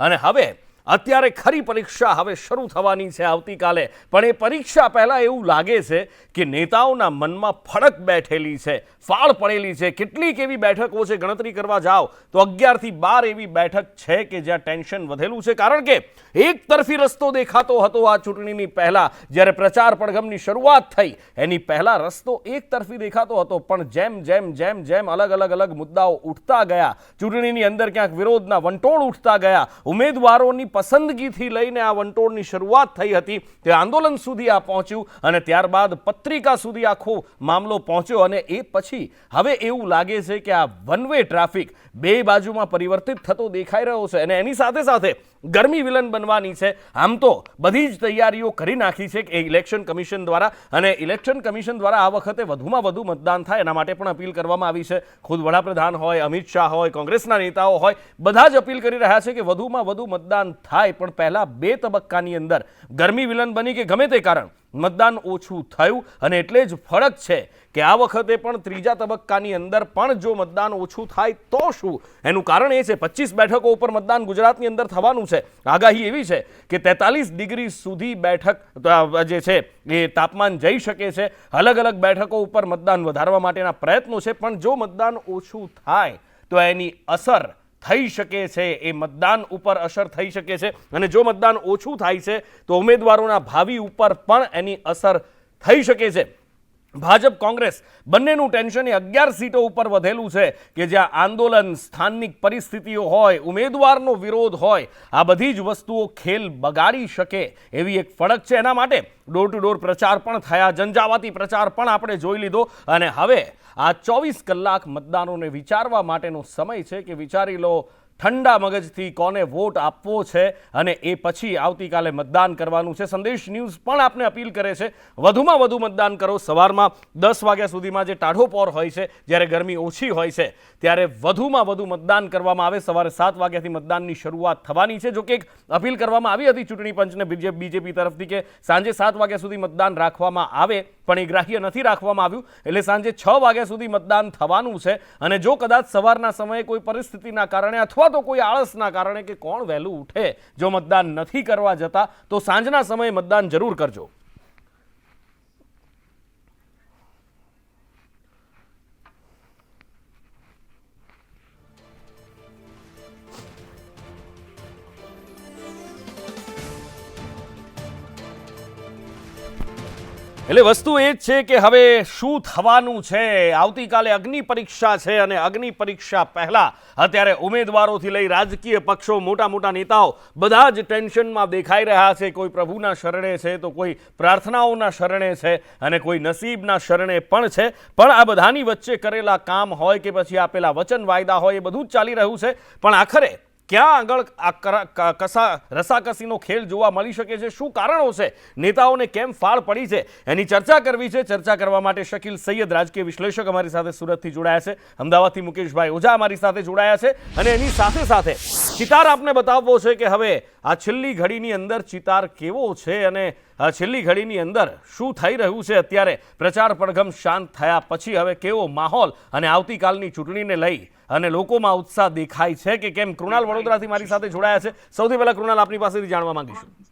અને હવે અત્યારે ખરી પરીક્ષા હવે શરૂ થવાની છે આવતીકાલે. પણ એ પરીક્ષા પહેલાં એવું લાગે છે કે નેતાઓના મનમાં ફડક બેઠેલી છે, ફાળ પડેલી છે. કેટલીક એવી બેઠકો છે, ગણતરી કરવા જાઓ તો અગિયારથી બાર એવી બેઠક છે કે જ્યાં ટેન્શન વધેલું છે. કારણ કે એક તરફી રસ્તો દેખાતો હતો આ ચૂંટણીની પહેલાં, જ્યારે પ્રચાર પડઘમની શરૂઆત થઈ. એની પહેલાં રસ્તો એક તરફી દેખાતો હતો, પણ જેમ જેમ જેમ જેમ અલગ અલગ અલગ મુદ્દાઓ ઉઠતા ગયા. ચૂંટણીની અંદર ક્યાંક વિરોધના વંટોળ ઉઠતા ગયા. ઉમેદવારોની પસંદગીથી લઈને આ વંટોળની શરૂઆત થઈ હતી. તે આંદોલન સુધી આ પહોંચ્યું અને ત્યારબાદ પત્રિકા સુધી આખો મામલો પહોંચ્યો અને એ પછી હવે એવું લાગે છે કે આ વન વે ટ્રાફિક બે બાજુમાં પરિવર્તિત થતો દેખાઈ રહ્યો છે અને એની સાથે સાથે ગરમી વિલન બનવાની છે. આમ તો બધી જ તૈયારીઓ કરી નાખી છે કે ઇલેક્શન કમિશન દ્વારા અને ઇલેક્શન કમિશન દ્વારા આ વખતે વધુમાં વધુ મતદાન થાય. એના માટે પણ અપીલ કરવામાં આવી છે. ખુદ વડાપ્રધાન હોય, અમિત શાહ હોય, કોંગ્રેસના નેતાઓ હોય, બધા જ અપીલ કરી રહ્યા છે કે વધુમાં વધુ મતદાન થાય. પણ પહેલાં બે તબક્કાની અંદર ગરમી વિલન બની કે ગમે તે કારણ મતદાન ઓછું થયું અને એટલે જ ફરક છે કે આ વખતે પણ ત્રીજા તબક્કાની અંદર પણ જો મતદાન ઓછું થાય તો શું? એનું કારણ એ છે, પચીસ બેઠકો ઉપર મતદાન ગુજરાતની અંદર થવાનું છે. આગાહી એવી છે કે તેતાલીસ ડિગ્રી સુધી બેઠક જે છે, એ તાપમાન જઈ શકે છે. અલગ અલગ બેઠકો ઉપર મતદાન વધારવા માટેના પ્રયત્નો છે, પણ જો મતદાન ઓછું થાય તો એની અસર થઈ શકે છે, એ મતદાન ઉપર અસર થઈ શકે છે. અને જો મતદાન ઓછું થાય છે, તો ઉમેદવારોના ભાવિ ઉપર પણ એની અસર થઈ શકે છે. ભાજપ કોંગ્રેસ બંનેનું ટેન્શન એ અગિયાર સીટો ઉપર વધેલું છે કે જ્યાં આંદોલન સ્થાનિક પરિસ્થિતિઓ હોય, ઉમેદવારનો વિરોધ હોય, આ બધી જ વસ્તુઓ ખેલ બગાડી શકે એવી એક ફળક છે. એના માટે ડોર ટુ ડોર પ્રચાર પણ થયા જનજાવાતી પ્રચાર પણ આપણે જોઈ લીધો. અને હવે આ ચોવીસ કલાક મતદારોને વિચારવા માટેનો સમય છે કે વિચારી લો ઠંડા મગજથી કોને વોટ આપવો છે અને એ પછી આવતીકાલે મતદાન કરવાનું છે. સંદેશ ન્યૂઝ પણ આપને અપીલ કરે છે, વધુમાં વધુ મતદાન કરો. સવારમાં દસ વાગ્યા સુધીમાં જે ટાઢો પોર હોય છે, જ્યારે ગરમી ઓછી હોય છે, ત્યારે વધુમાં વધુ મતદાન કરવામાં આવે. સવારે સાત વાગ્યાથી મતદાનની શરૂઆત થવાની છે. જો કે એક અપીલ કરવામાં આવી હતી ચૂંટણી પંચને બીજેપી તરફથી કે સાંજે સાત વાગ્યા સુધી મતદાન રાખવામાં આવે. પણ એ ગ્રાહ્ય નથી રાખવામાં આવ્યું. એટલે સાંજે છ વાગ્યા સુધી મતદાન થવાનું છે. અને જો કદાચ સવારના સમયે કોઈ પરિસ્થિતિના કારણે અથવા તો કોઈ આળસના કારણે કે કોણ વહેલું ઉઠે જો મતદાન નથી કરવા જતા, તો સાંજના સમયે મતદાન જરૂર કરજો. એટલે વસ્તુ એ જ છે કે હવે શું થવાનું છે? આવતીકાલે અગ્નિ પરીક્ષા છે અને અગ્નિ પરીક્ષા પહેલા અત્યારે ઉમેદવારોથી લઈ રાજકીય પક્ષો મોટા મોટા નેતાઓ બધા જ ટેન્શનમાં દેખાઈ રહ્યા છે. કોઈ પ્રભુના શરણે છે તો કોઈ પ્રાર્થનાઓના શરણે છે અને કોઈ નસીબના શરણે પણ છે. પણ આ બધાની વચ્ચે કરેલા કામ હોય કે પછી આપેલા વચન વાયદા હોય એ બધું જ ચાલી રહ્યું છે. પણ આખરે ક્યાં આગળ આ કસા રસાકસીનો ખેલ જોવા મળી શકે છે? શું કારણો છે? નેતાઓને કેમ ફાળ પડી છે? એની ચર્ચા કરવી છે. ચર્ચા કરવા માટે શકીલ સૈયદ રાજકીય વિશ્લેષક અમારી સાથે સુરતથી જોડાયા છે. અમદાવાદથી મુકેશભાઈ ઓઝા અમારી સાથે જોડાયા છે. અને એની સાથે સાથે ચિતાર આપને બતાવવો છે કે હવે આ છેલ્લી ઘડીની અંદર ચિતાર કેવો છે અને છેલ્લી ઘડીની અંદર શું થઈ રહ્યું છે? અત્યારે પ્રચાર પડઘમ શાંત થયા પછી હવે કેવો માહોલ? અને આવતીકાલની ચૂંટણીને લઈ અને લોકોમાં ઉત્સાહ દેખાય છે કે કેમ કૃણાલ વડોદરાથી મારી સાથે જોડાયા છે. સૌથી પહેલા કૃણાલ, આપની પાસેથી જાણવા માંગીશું.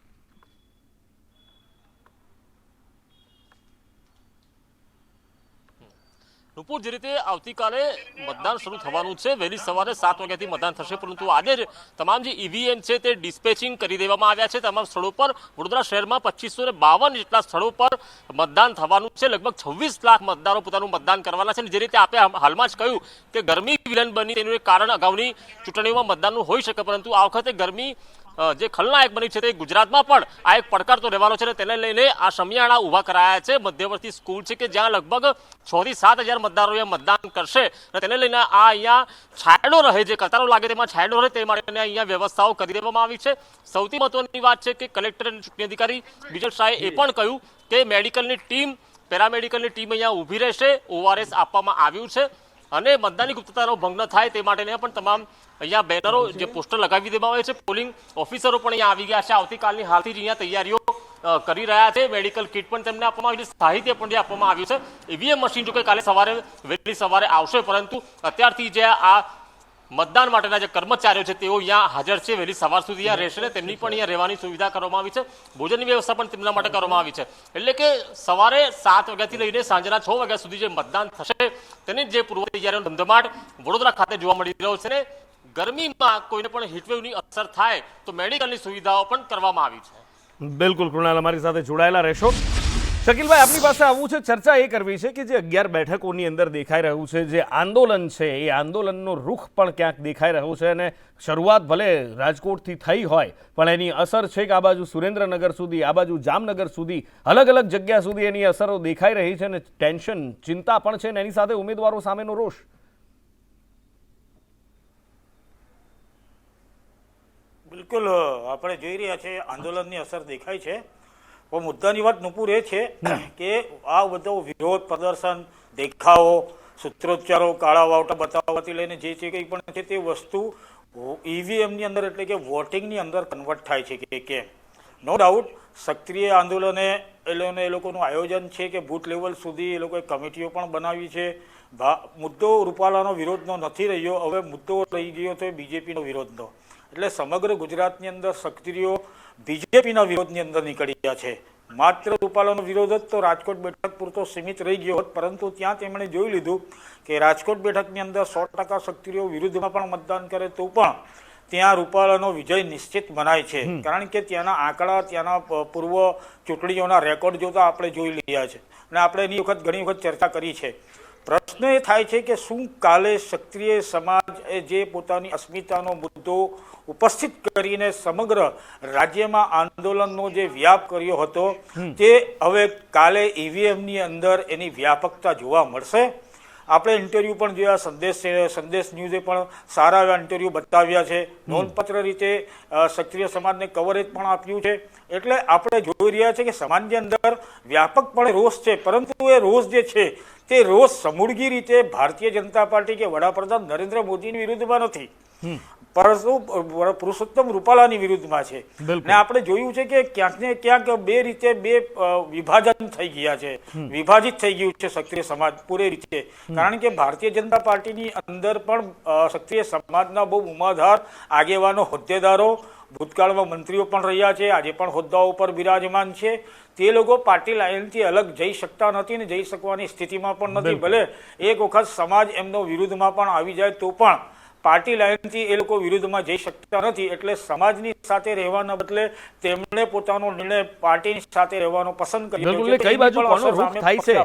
નુપુર જે રીતે આવતીકાલે મતદાન શરૂ થવાનું છે, વહેલી સવારે સાત વાગ્યાથી મતદાન થશે, પરંતુ આજે જ તમામ જે ઈવીએમ છે તે ડિસ્પેચિંગ કરી દેવામાં આવ્યા છે. તમામ સ્થળો પર વડોદરા શહેરમાં પચીસો ને બાવન જેટલા સ્થળો પર મતદાન થવાનું છે. લગભગ છવ્વીસ લાખ મતદારો પોતાનું મતદાન કરવાના છે જે રીતે આપણે હાલમાં જ કહ્યું કે ગરમી વિલન બની તેનું એક કારણ અગાઉની ચૂંટણીઓમાં મતદાનનું હોઈ શકે, પરંતુ આ વખતે ગરમી જે ખલનાયક બની છે તે ગુજરાતમાં પણ આ એક પડકાર તો રહેવાનો છે તેને લઈને આ સમિયાણા ઊભા કરાયા છે. મધ્યવર્તી સ્કૂલ છે કે જ્યાં લગભગ છ થી સાત હજાર એ મતદાન કરશે અને તેને લઈને આ અહીંયા છાંયડો રહે જે કતારો લાગે તેમાં છાંયડો રહે તે માટે અહીંયા વ્યવસ્થાઓ કરી દેવામાં આવી છે. સૌથી મહત્વની વાત છે કે કલેક્ટર અને ચૂંટણી અધિકારી બીજલ શાહે એ પણ કહ્યું કે મેડિકલની ટીમ, પેરામેડિકલની ટીમ અહીંયા ઊભી રહેશે. ઓઆરએસ આપવામાં આવ્યું છે. અને મતદાનની ગુપ્તતાનો ભંગ ન થાય તે માટેને પણ તમામ અહીંયા બેનરો જે પોસ્ટર લગાવી દેવામાં આવે છે, પોલિંગ ઓફિસરો પણ અહીંયા આવી ગયા છે. આવતીકાલની હાલથી જ અહીંયા તૈયારીઓ કરી રહ્યા છે. મેડિકલ કિટ પણ તેમને આપવામાં આવી છે. સાહિત્ય પણ જે આપવામાં આવ્યું છે. ઈવીએમ મશીન જો કે કાલે સવારે વહેલી સવારે આવશે, પરંતુ અત્યારથી જે આ મતદાન માટેના જે કર્મચારીઓ છે, તેઓ અહીંયા હાજર છે. વહેલી સવાર સુધી અહીંયા રહેશે ને તેમની પણ અહીંયા રહેવાની સુવિધા કરવામાં આવી છે. ભોજનની વ્યવસ્થા પણ તેમના માટે કરવામાં આવી છે. એટલે કે સવારે સાત વાગ્યાથી લઈને સાંજના છ વાગ્યા સુધી જે મતદાન થશે, તેની જે પૂર્વ તૈયારીનો ધમધમાટ વડોદરા ખાતે જોવા મળી રહ્યો છે ને ગરમીમાં કોઈને પણ હીટવેવની અસર થાય તો મેડિકલની સુવિધાઓ પણ કરવામાં આવી છે. બિલકુલ કૃણાલ, અમારી સાથે જોડાયેલા રહેશો. શકીલભાઈ, આપની પાસે આવવું છે, ચર્ચા એ કરવી છે કે જે અગિયાર બેઠકોની અંદર દેખાઈ રહ્યું છે, જે આંદોલન છે, એ આંદોલનનો રૂખ પણ ક્યાંક દેખાઈ રહ્યો છે અને શરૂઆત ભલે રાજકોટથી થઈ હોય, પણ એની અસર છે કે આ બાજુ સુરેન્દ્રનગર સુધી, આ બાજુ જામનગર સુધી, અલગ અલગ જગ્યા સુધી એની અસરો દેખાઈ રહી છે અને ટેન્શન, ચિંતા પણ છે ને એની સાથે ઉમેદવારો સામેનો રોષ. બિલકુલ આપણે જોઈ રહ્યા છે આંદોલનની અસર દેખાય છે. પણ મુદ્દાની વાત નુપુર એ છે કે આ બધો વિરોધ, પ્રદર્શન, દેખાવો, સૂત્રોચ્ચારો, કાળા વાવટા બતાવવાથી લઈને જે જે કંઈ પણ છે તે વસ્તુ ઈવીએમની અંદર એટલે કે વોટિંગની અંદર કન્વર્ટ થાય છે કે કેમ. નો ડાઉટ સક્રિય આંદોલને એ લોકોને એ લોકોનું આયોજન છે કે બૂથ લેવલ સુધી એ લોકોએ કમિટીઓ પણ બનાવી છે. મુદ્દો રૂપાલાનો વિરોધનો નથી રહ્યો, હવે મુદ્દો રહી ગયો તો બીજેપીનો વિરોધનો. એટલે સમગ્ર ગુજરાતની અંદર સક્રિયો બીજેપીના વિરોધની અંદર નીકળ્યા છે. માત્ર રૂપાલાનો વિરોધ જ તો રાજકોટ બેઠક પૂરતો સીમિત રહી ગયો હોત પરંતુ ત્યાં તેમણે જોઈ લીધું કે રાજકોટ બેઠકની અંદર સો ટકા શક્તિઓ વિરુદ્ધમાં પણ મતદાન કરે તો પણ ત્યાં રૂપાલાનો વિજય નિશ્ચિત મનાય છે. કારણ કે ત્યાંના આંકડા ત્યાંના પૂર્વ ચૂંટણીઓના રેકોર્ડ જોતા આપણે જોઈ લીધા છે. અને આપણે એની વખત ઘણી વખત ચર્ચા કરી છે. પ્રશ્ન એ થાય છે કે શું કાલે ક્ષત્રિય સમાજ એ જે પોતાની અસ્મિતાનો મુદ્દો ઉપસ્થિત કરીને સમગ્ર રાજ્યમાં આંદોલનનો જે વ્યાપ કર્યો હતો તે હવે કાલે ઈવીએમની અંદર એની વ્યાપકતા જોવા મળશે. આપણે ઇન્ટરવ્યૂ પણ જોયા સંદેશ સંદેશ ન્યૂઝે પણ સારા એવા ઇન્ટરવ્યૂ બતાવ્યા છે. નોંધપાત્ર રીતે ક્ષત્રિય સમાજને કવરેજ પણ આપ્યું છે. એટલે આપણે જોઈ રહ્યા છે કે સમાજની અંદર વ્યાપકપણે રોષ છે પરંતુ એ રોષ જે છે તે રોષ સમૂળગી રીતે ભારતીય જનતા પાર્ટી કે વડાપ્રધાન નરેન્દ્ર મોદીની વિરુદ્ધમાં નથી. પરંતુ પુરુષોત્તમ રૂપાલાની વિરુદ્ધમાં છે. ને આપણે જોયું છે કે ક્યાંક ને ક્યાંક બે રીતે બે વિભાજન થઈ ગયા છે. વિભાજિત થઈ ગયું છે ક્ષત્રિય સમાજ પૂરે રીતે. કારણ કે ભારતીય જનતા પાર્ટીની અંદર પણ ક્ષત્રિય સમાજના બહુ ઉમાધાર આગેવાનો હોદ્દેદારો ભૂતકાળમાં મંત્રીઓ પણ રહ્યા છે. આજે પણ હોદ્દાઓ પર બિરાજમાન છે. તે લોકો પાર્ટી લાઇનથી અલગ જઈ શકતા નથી ને જઈ શકવાની સ્થિતિમાં પણ નથી. ભલે એક વખત સમાજ એમનો વિરુદ્ધમાં પણ આવી જાય તો પણ પાર્ટી લાઇનથી એ લોકો વિરુદ્ધમાં જઈ શકતા નથી એટલે સમાજની સાથે રહેવાના બદલે તેમણે પોતાનો નિર્ણય પાર્ટીની સાથે રહેવાનો પસંદ કર્યો છે. કઈ બાજુ કોનો રૂખ થાય છે?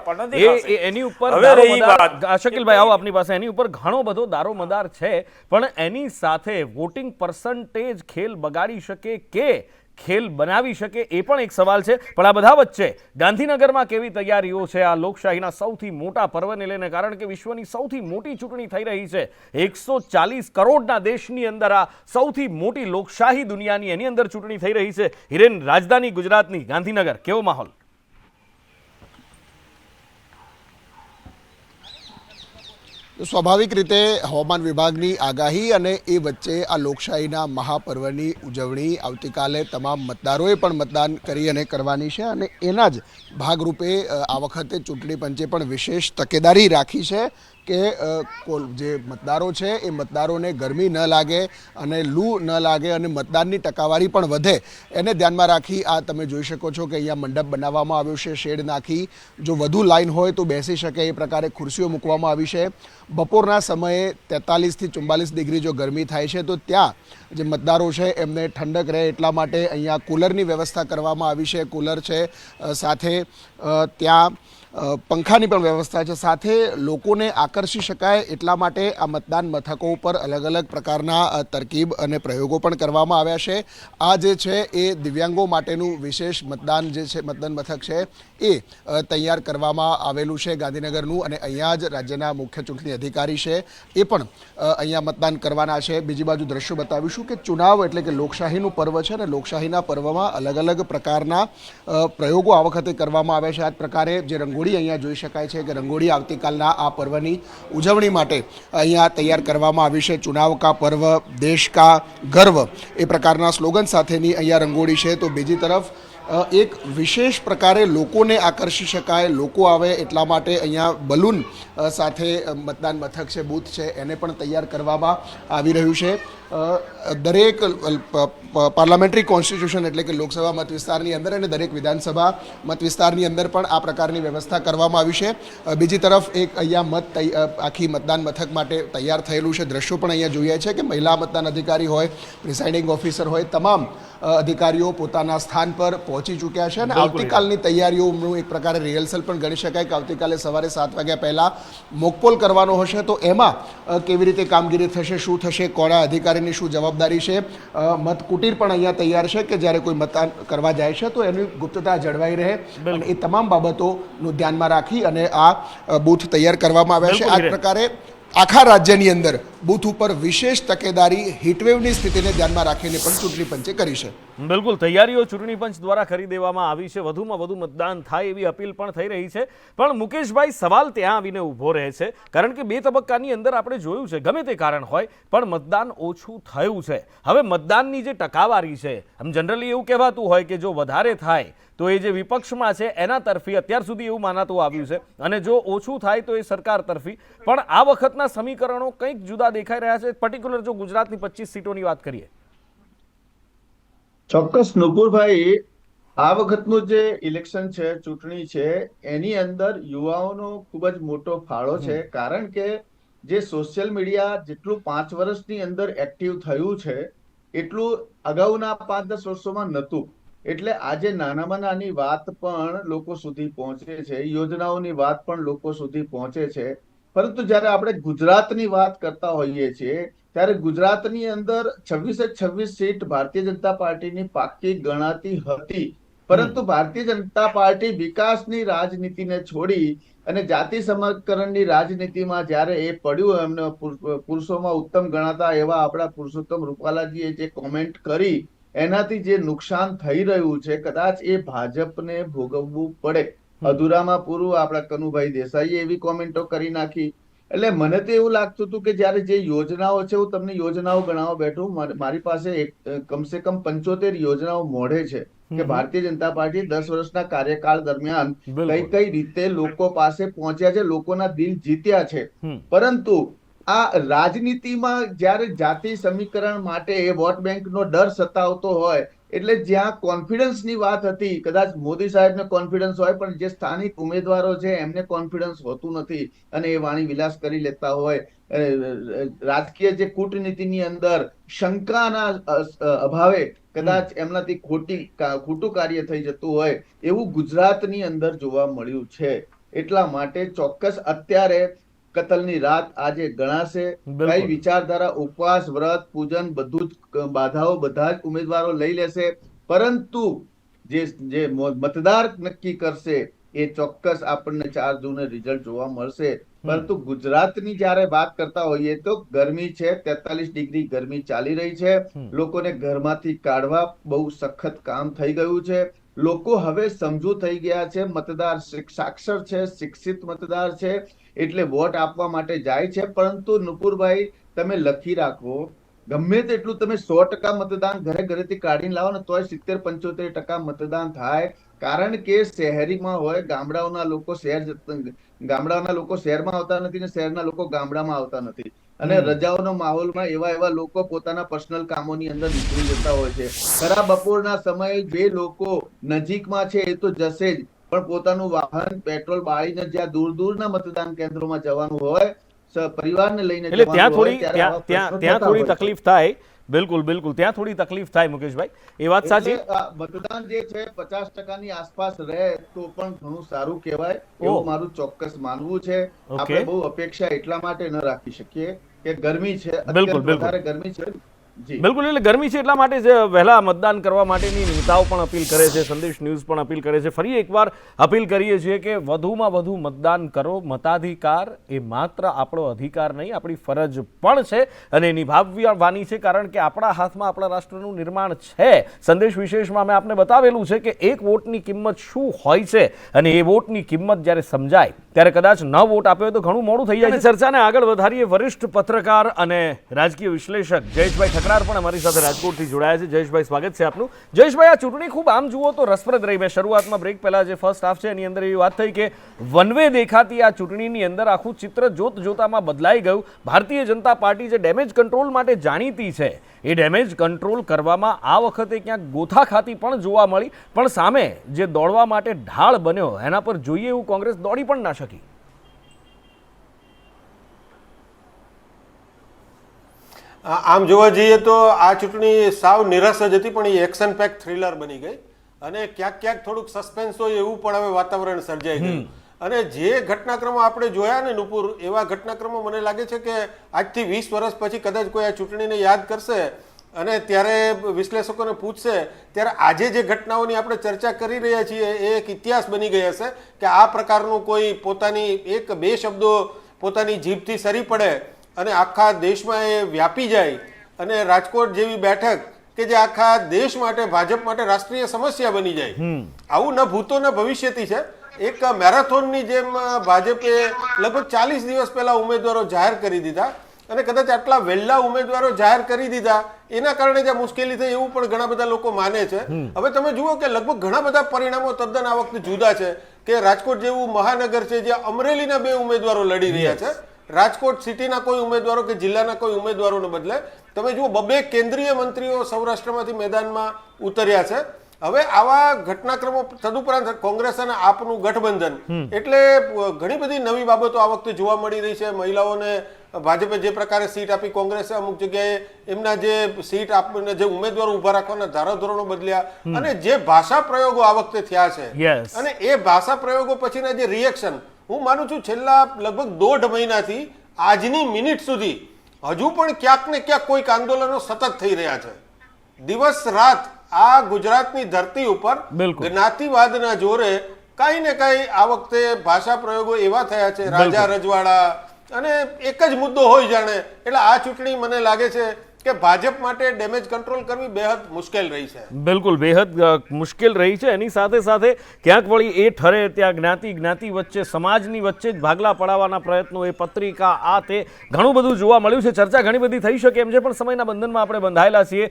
એ એની ઉપર હવે રહી વાત. શકીલભાઈ આવો આપની પાસે. એની ઉપર ઘણો બધો દારોમદાર છે પણ એની સાથે વોટિંગ પર્સન્ટેજ ખેલ બગાડી શકે કે ખેલ બનાવી શકે એ પણ એક સવાલ છે. પણ આ બધા વચ્ચે ગાંધીનગરમાં કેવી તૈયારીઓ છે? આ લોકશાહીના સૌથી મોટા પર્વને લઈને, કારણ કે વિશ્વની સૌથી મોટી ચૂંટણી થઈ રહી છે. એકસો ચાલીસ કરોડના દેશની અંદર આ સૌથી મોટી લોકશાહી દુનિયાની એની અંદર ચૂંટણી થઈ રહી છે. હિરેન, રાજધાની ગુજરાતની ગાંધીનગર, કેવો માહોલ? સ્વાભાવિક રીતે હવામાન વિભાગની આગાહી અને એ વચ્ચે આ લોકશાહીના મહાપર્વની ઉજવણી આવતીકાલે તમામ મતદારોએ પણ મતદાન કરી અને કરવાની છે અને એના જ ભાગરૂપે આ વખતે ચૂંટણી પંચે પણ વિશેષ તકેદારી રાખી છે. કે જે મતદારો છે, એ મતદારોને ગરમી ન લાગે અને લૂ ન લાગે અને મતદાનની ટકાવારી પણ વધે. એને ધ્યાનમાં રાખી આ તમે જોઈ શકો છો કે અહીંયા મંડપ બનાવવામાં આવ્યો છે, શેડ નાખી. જો વધુ લાઈન હોય તો બેસી શકે, એ પ્રકારે ખુરશીઓ મૂકવામાં આવી છે. બપોરના સમયે તેતાલીસથી ચુમ્બાલીસ ડિગ્રી જો ગરમી થાય છે, તો ત્યાં જે મતદારો છે, એમને ઠંડક રહે એટલા માટે અહીંયા કુલરની વ્યવસ્થા કરવામાં આવી છે. કુલર છે સાથે ત્યાં પંખાની પણ વ્યવસ્થા છે. સાથે લોકોને આકર્ષી શકાય એટલા માટે આ મતદાન મથકો ઉપર અલગ અલગ પ્રકારના તરકીબ અને પ્રયોગો પણ કરવામાં આવ્યા છે. આ જે છે એ દિવ્યાંગો માટેનું વિશેષ મતદાન જે છે, મતદાન મથક છે એ તૈયાર કરવામાં આવેલું છે ગાંધીનગરનું અને અહીંયા જ રાજ્યના મુખ્ય ચૂંટણી અધિકારી છે. એ પણ અહીંયા મતદાન કરવાના છે. બીજી બાજુ દ્રશ્યો બતાવીશું કે ચુનાવ એટલે કે લોકશાહીનું પર્વ છે અને લોકશાહીના પર્વમાં અલગ અલગ પ્રકારના પ્રયોગો આ વખતે કરવામાં આવે છે. આ પ્રકારે જે રંગોળી અહીંયા જોઈ શકાય છે કે રંગોળી આવતીકાલના આ પર્વની ઉજવણી માટે અહીંયા તૈયાર કરવામાં આવી છે. ચુનાવ કા પર્વ, દેશ કા ગર્વ એ પ્રકારના સ્લોગન સાથેની અહીંયા રંગોળી છે. તો બીજી તરફ એક વિશેષ પ્રકારે લોકોને આકર્ષી શકાય, લોકો આવે એટલા માટે અહીંયા બલૂન સાથે મતદાન મથક છે, બૂથ છે, એને પણ તૈયાર કરવામાં આવી રહ્યું છે. દરેક પાર્લામેન્ટરી કોન્સ્ટિટ્યુશન એટલે કે લોકસભા મત વિસ્તારની અંદર અને દરેક વિધાનસભા મત વિસ્તારની અંદર પણ આ પ્રકારની વ્યવસ્થા કરવામાં આવી છે. બીજી તરફ એક અહીંયા મત આખી મતદાન મથક માટે તૈયાર થયેલું છે. દ્રશ્યો પણ અહીંયા જોઈએ છે કે મહિલા મતદાન અધિકારી હોય પ્રિસાઇડિંગ ઓફિસર હોય તમામ અધિકારીઓ પોતાના સ્થાન પર પહોંચી ચૂક્યા છે અને આવતીકાલની તૈયારીઓનું એક પ્રકારે રિહર્સલ પણ ગણી શકાય કે આવતીકાલે સવારે સાત વાગ્યા પહેલાં મોકપોલ કરવાનો હશે. તો એમાં કેવી રીતે કામગીરી થશે શું થશે કોના અધિકારીની શું જવાબદારી છે? મત કુટીર પણ અહીંયા તૈયાર છે કે જ્યારે કોઈ મતદાન કરવા જાય છે તો એની ગુપ્તતા જળવાઈ રહે. અને એ તમામ બાબતોનું ધ્યાનમાં રાખી અને આ બૂથ તૈયાર કરવામાં આવ્યા છે. આ પ્રકારે આખા રાજ્યની અંદર બૂથ ઉપર વિશેષ તકેદારી હીટવેવની સ્થિતિને ધ્યાનમાં રાખીને પણ ચૂંટણી પંચે કરી છે. બિલકુલ, તૈયારીઓ ચૂંટણી પંચ દ્વારા કરી દેવામાં આવી છે. વધુમાં વધુ મતદાન થાય એવી અપીલ પણ થઈ રહી છે. પણ મુકેશભાઈ, સવાલ ત્યાં આવીને ઊભો રહે છે. કારણ કે બે તબક્કાની અંદર આપણે જોયું છે, ગમે તે કારણ હોય, પણ મતદાન ઓછું થયું છે. હવે મતદાનની જે ટકાવારી છે, આમ જનરલી એવું કહેવાતું હોય કે જો વધારે થાય તો એ જે વિપક્ષમાં છે એના તરફી અત્યાર સુધી એવું માનાતું આવ્યું છે. અને જો ઓછું થાય તો એ સરકાર તરફી. પણ આ વખતના સમીકરણો કંઈક જુદા દેખાઈ રહ્યા છે. પર્ટિક્યુલર જો ગુજરાતની પચીસ સીટોની વાત કરીએ. ચોક્કસ નુપુરભાઈ આ વખતનું જે ઇલેક્શન છે ચૂંટણી છે એની અંદર યુવાઓનો ખૂબ જ મોટો ફાળો છે. કારણ કે જે સોશિયલ મીડિયા જેટલું પાંચ વર્ષની અંદર એક્ટિવ થયું છે એટલું અગાઉના પાંચ દસ વર્ષોમાં નહોતું. એટલે આજે નાનામાં નાની વાત પણ લોકો સુધી પહોંચે છે યોજનાઓની વાત પણ લોકો સુધી પહોંચે છે. પરંતુ જ્યારે આપણે ગુજરાતની વાત કરતા હોઈએ છીએ ત્યારે ગુજરાતની અંદર છવ્વીસે છવ્વીસ સીટ ભારતીય જનતા પાર્ટીની પાકી ગણાતી હતી. પરંતુ ભારતીય જનતા પાર્ટી વિકાસની રાજનીતિને છોડી અને જાતિ સમકરણની રાજનીતિમાં જ્યારે એ પડ્યું એમને પુરુષોમાં ઉત્તમ ગણાતા એવા આપણા પુરુષોત્તમ રૂપાલાજીએ જે કોમેન્ટ કરી એનાથી જે નુકસાન થઈ રહ્યું છે કદાચ એ ભાજપને ભોગવવું પડે. અધૂરામાં પૂરું આપણા કનુભાઈ દેસાઈએ એવી કોમેન્ટો કરી નાખી. એટલે મને તો એવું લાગતું હતું કે જ્યારે જે યોજનાઓ છે હું તમને યોજનાઓ ગણાવવા બેઠું મારી પાસે એક કમસે કમ પંચોતેર યોજનાઓ મોઢે છે કે ભારતીય જનતા પાર્ટી દસ વર્ષના કાર્યકાળ દરમિયાન કઈ કઈ રીતે લોકો પાસે પહોંચ્યા છે લોકોના દિલ જીત્યા છે. પરંતુ આ રાજનીતિમાં જ્યારે જાતિ સમીકરણ માટે વોટ બેંકનો ડર સતાવતો હોય એટલે જ્યાં કોન્ફિડન્સની વાત હતી કદાચ મોદી સાહેબને કોન્ફિડન્સ હોય પણ જે સ્થાનિક ઉમેદવારો છે એમને કોન્ફિડન્સ હોતું નથી અને એ વાણી વિલાસ કરી લેતા હોય. રાજકીય જે કૂટનીતિની અંદર શંકાના અભાવે કદાચ એમનાથી ખોટી ખોટું કાર્ય થઈ જતું હોય એવું ગુજરાતની અંદર જોવા મળ્યું છે. એટલા માટે ચોક્કસ અત્યારે કતલની રાત આજે ગણાશે. કઈ વિચારધારા ઉપવાસ વ્રત પૂજન બધું જ બાધાઓ બધા જ ઉમેદવારો લઈ લેશે. પરંતુ જે જે મતદાર નક્કી કરશે એ ચોક્કસ આપણને ચાર જૂને રિઝલ્ટ જોવા મળશે. પરંતુ ગુજરાતની જ્યારે વાત કરતા હોઈએ તો ગરમી છે તેતાલીસ ડિગ્રી ગરમી ચાલી રહી છે. લોકોને ઘરમાંથી કાઢવા બહુ સખત કામ થઈ ગયું છે. લોકો હવે સમજુ થઈ ગયા છે મતદાર સાક્ષર છે શિક્ષિત મતદાર છે. એટલે વોટ આપવા માટે જાય છે. પરંતુ નુપુરભાઈ તમે લખી રાખો. ગમે તેટલું તમે સો ટકા મતદાન ઘરે ઘરેથી કાઢીને લાવો ને તોય સિત્તેર પંચોતેર ટકા મતદાન થાય. કારણ કે શહેરીમાં હોય ગામડાઓના લોકો શહેર ગામડાઓના લોકો શહેરમાં આવતા નથી ને શહેરના લોકો ગામડામાં આવતા નથી. અને રજાઓનો માહોલમાં એવા એવા લોકો પોતાના પર્સનલ કામોની અંદર નીકળી જતા હોય છે. ખરા બપોરના સમયે જે લોકો નજીકમાં છે એ તો જશે જ. પણ પોતાનું વાહન પેટ્રોલ બાળીને જ્યાં દૂર દૂરના મતદાન કેન્દ્રોમાં જવાનું હોય પરિવારને લઈને એટલે ત્યાં થોડી ત્યાં થોડી તકલીફ થાય. બિલકુલ બિલકુલ. ત્યાં થોડી તકલીફ થાય મુકેશભાઈ. એ વાત સાચી? મતદાન જે છે પચાસ ટકાની આસપાસ રહે તો પણ ઘણું સારું કહેવાય. એવું મારું ચોક્કસ માનવું છે. આપણે બહુ અપેક્ષા એટલા માટે ન રાખી શકીએ કે ગરમી છે. બિલકુલ, વધારે ગરમી છે. બિલકુલ, એટલે ગરમી છે એટલા માટે જે વહેલા મતદાન કરવા માટેની નેતાઓ પણ અપીલ કરે છે, સંદેશ ન્યૂઝ પણ અપીલ કરે છે. ફરી એકવાર અપીલ કરીએ છીએ કે વધુમાં વધુ મતદાન કરો. મતાધિકાર એ માત્ર આપણો અધિકાર નહીં, આપણી ફરજ પણ છે અને નિભાવવાની છે, કારણ કે આપણા હાથમાં, આપણા રાષ્ટ્રનું નિર્માણ છે. સંદેશ વિશેષમાં મેં આપને બતાવેલું છે કે એક વોટની કિંમત શું હોય છે અને એ વોટની કિંમત જ્યારે સમજાય ત્યારે કદાચ ન વોટ આપ્યો તો ઘણું મોડું થઈ જાય ચર્ચાને આગળ વધારીએ વરિષ્ઠ પત્રકાર અને રાજકીય વિશ્લેષક જયેશભાઈ ઠકરાર પણ અમારી સાથે રાજકોટથી જોડાયા છે. જયેશભાઈ સ્વાગત છે આપનું. જયેશભાઈ આ ચૂંટણી ખૂબ આમ જુઓ તો રસપ્રદ રહી. મેં શરૂઆતમાં બ્રેક પહેલાં જે ફર્સ્ટ હાફ છે એની અંદર એવી વાત થઈ કે વન વે દેખાતી આ ચૂંટણીની અંદર આખું ચિત્ર જોત જોતામાં બદલાઈ ગયું. ભારતીય જનતા પાર્ટી જે ડેમેજ કંટ્રોલ માટે જાણીતી છે એ ડેમેજ કંટ્રોલ કરવામાં આ વખતે ક્યાંક ગોથા ખાતી પણ જોવા મળી. પણ સામે જે દોડવા માટે ઢાળ બન્યો એના પર જોઈએ એવું કોંગ્રેસ દોડી પણ ના શકી આ- આમ જોવા જઈએ તો આ ચૂંટણી સાવ નિરસ જ હતી પણ એ એક્શન પેક થ્રિલર બની ગઈ. અને ક્યાંક ક્યાંક થોડુંક સસ્પેન્સ હોય એવું પણ હવે વાતાવરણ સર્જાઈ ગયું. અને જે ઘટનાક્રમો આપણે જોયા ને નુપુર એવા ઘટનાક્રમો મને લાગે છે કે આજથી વીસ વર્ષ પછી કદાચ કોઈ આ ચૂંટણીને યાદ કરશે અને ત્યારે વિશ્લેષકોને પૂછશે ત્યારે આજે જે ઘટનાઓની આપણે ચર્ચા કરી રહ્યા છીએ એ એક ઇતિહાસ બની ગઈ હશે કે આ પ્રકારનું કોઈ પોતાની એક બે શબ્દો પોતાની જીભથી સરી પડે અને આખા દેશમાં એ વ્યાપી જાય અને રાજકોટ જેવી બેઠક કે જે આખા દેશ માટે ભાજપ માટે રાષ્ટ્રીય સમસ્યા બની જાય. આવું ન ભૂતો ન ભવિષ્યથી છે. એક મેરેથોનની જેમ ભાજપે લગભગ ચાલીસ દિવસ પહેલા ઉમેદવારો જાહેર કરી દીધા અને કદાચ આટલા વહેલા ઉમેદવારો જાહેર કરી દીધા એના કારણે જે મુશ્કેલી થઈ એવું પણ ઘણા બધા લોકો માને છે. હવે તમે જુઓ કે લગભગ ઘણા બધા પરિણામો તદ્દન આ વખતે જુદા છે કે રાજકોટ જેવું મહાનગર છે જ્યાં અમરેલીના બે ઉમેદવારો લડી રહ્યા છે. રાજકોટ સિટીના કોઈ ઉમેદવારો કે જિલ્લાના કોઈ ઉમેદવારોને બદલે તમે જુઓ બબે કેન્દ્રીય મંત્રીઓ સૌરાષ્ટ્રમાંથી મેદાનમાં ઉતર્યા છે. હવે આવા ઘટનાક્રમો તદુપરાંત કોંગ્રેસ અને આપનું ગઠબંધન એટલે ઘણી બધી નવી બાબતો આ વખતે જોવા મળી રહી છે. મહિલાઓને ભાજપે જે પ્રકારે સીટ આપી કોંગ્રેસે અમુક જગ્યાએ એમના જે સીટ આપીને જે ઉમેદવારો ઊભા રાખવાના ધારાધોરણો બદલ્યા અને જે ભાષા પ્રયોગો આ વખતે થયા છે અને એ ભાષા પ્રયોગો પછીના જે રિએક્શન હું માનું છું છેલ્લા લગભગ દોઢ મહિનાથી આજની મિનિટ સુધી હજુ પણ ક્યાંક ને ક્યાંક કોઈક આંદોલનો સતત થઈ રહ્યા છે. દિવસ રાત આ ગુજરાતની ધરતી ઉપર જ્ઞાતિવાદના જોરે કાંઈ ને કઈ આ વખતે ભાષા પ્રયોગો એવા થયા છે. રાજા રજવાડા અને એક જ મુદ્દો હોય જાણે. એટલે આ ચૂંટણી મને લાગે છે કે ભાજપ માટે ડેમેજ કંટ્રોલ કરવી બેહદ મુશ્કેલ રહી છે. બિલકુલ, બેહદ મુશ્કેલ રહી છે. એની સાથે સાથે ક્યાંક વળી એ ઠરે ત્યાં જ્ઞાતિ જ્ઞાતિ વચ્ચે, સમાજની વચ્ચે જ ભાગલા પડાવવાના પ્રયત્નો, એ પત્રિકા, આ તે ઘણું બધું જોવા મળ્યું છે. ચર્ચા ઘણી બધી થઈ શકે એમ છે, પણ સમયના બંધનમાં આપણે બંધાયેલા છીએ.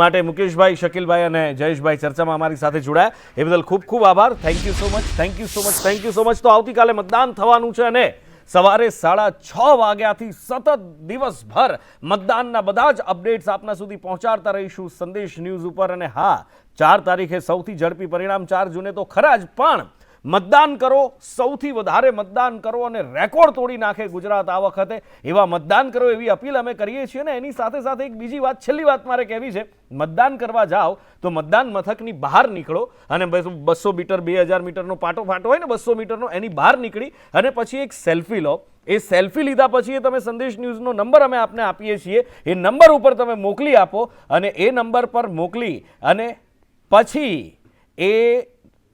માટે મુકેશભાઈ, શકીલભાઈ અને જયેશભાઈ ચર્ચામાં અમારી સાથે જોડાયા. એ બદલ ખૂબ ખૂબ આભાર. Thank you so much thank you so much thank you so much તો આવતીકાલે મતદાન થવાનું છે અને સવારે સાડા છ વાગ્યાથી સતત દિવસભર મતદાનના બધા જ અપડેટ્સ આપના સુધી પહોંચાડતા રહીશું સંદેશ ન્યૂઝ ઉપર. અને હા, ચાર તારીખે સૌથી ઝડપી પરિણામ ચાર જૂને તો ખરા જ, પણ મતદાન કરો, સૌથી વધારે મતદાન કરો અને રેકોર્ડ તોડી નાખે ગુજરાત આ વખતે. એવા મતદાન કરો એવી અપીલ અમે કરીએ છીએ ને એની સાથે સાથે એક બીજી વાત, છેલ્લી વાત મારે કહેવી છે. મતદાન કરવા જાઓ તો મતદાન મથકની બહાર નીકળો અને બસો મીટર, બે હજાર મીટરનો પાટો ફાટો હોય ને બસો મીટરનો, એની બહાર નીકળી અને પછી એક સેલ્ફી લો. એ સેલ્ફી લીધા પછી એ તમે સંદેશ ન્યૂઝનો નંબર અમે આપને આપીએ છીએ. એ નંબર ઉપર તમે મોકલી આપો અને એ નંબર પર મોકલી અને પછી એ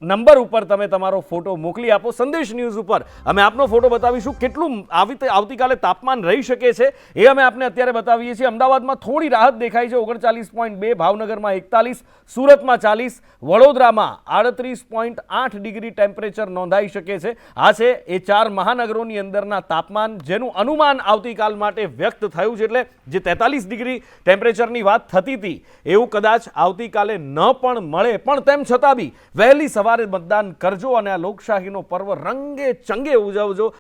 નંબર ઉપર તમે તમારો ફોટો મોકલી આપો, સંદેશ ન્યૂઝ ઉપર. અમે આપનો ફોટો બતાવીશું કેટલું આવી આવતીકાલે તાપમાન રહી શકે છે, એ અમે આપને અત્યારે બતાવીએ છીએ. અમદાવાદમાં થોડી રાહત દેખાય છે, ઓગણચાલીસ પોઈન્ટ બે, ભાવનગરમાં એકતાલીસ, સુરતમાં ચાલીસ, વડોદરામાં આડત્રીસ પોઈન્ટ આઠ ડિગ્રી ટેમ્પરેચર નોંધાઈ શકે છે. આ છે એ ચાર મહાનગરોની અંદરના તાપમાન, જેનું અનુમાન આવતીકાલ માટે વ્યક્ત થયું છે, એટલે જે તેતાલીસ ડિગ્રી ટેમ્પરેચરની વાત થતી હતી, એવું કદાચ આવતીકાલે ન પણ મળે. પણ તેમ છતાં બી વહેલી સવારે મતદાન કરજો અને આ લોકશાહીનો પર્વ રંગે ચંગે ઉજવજો.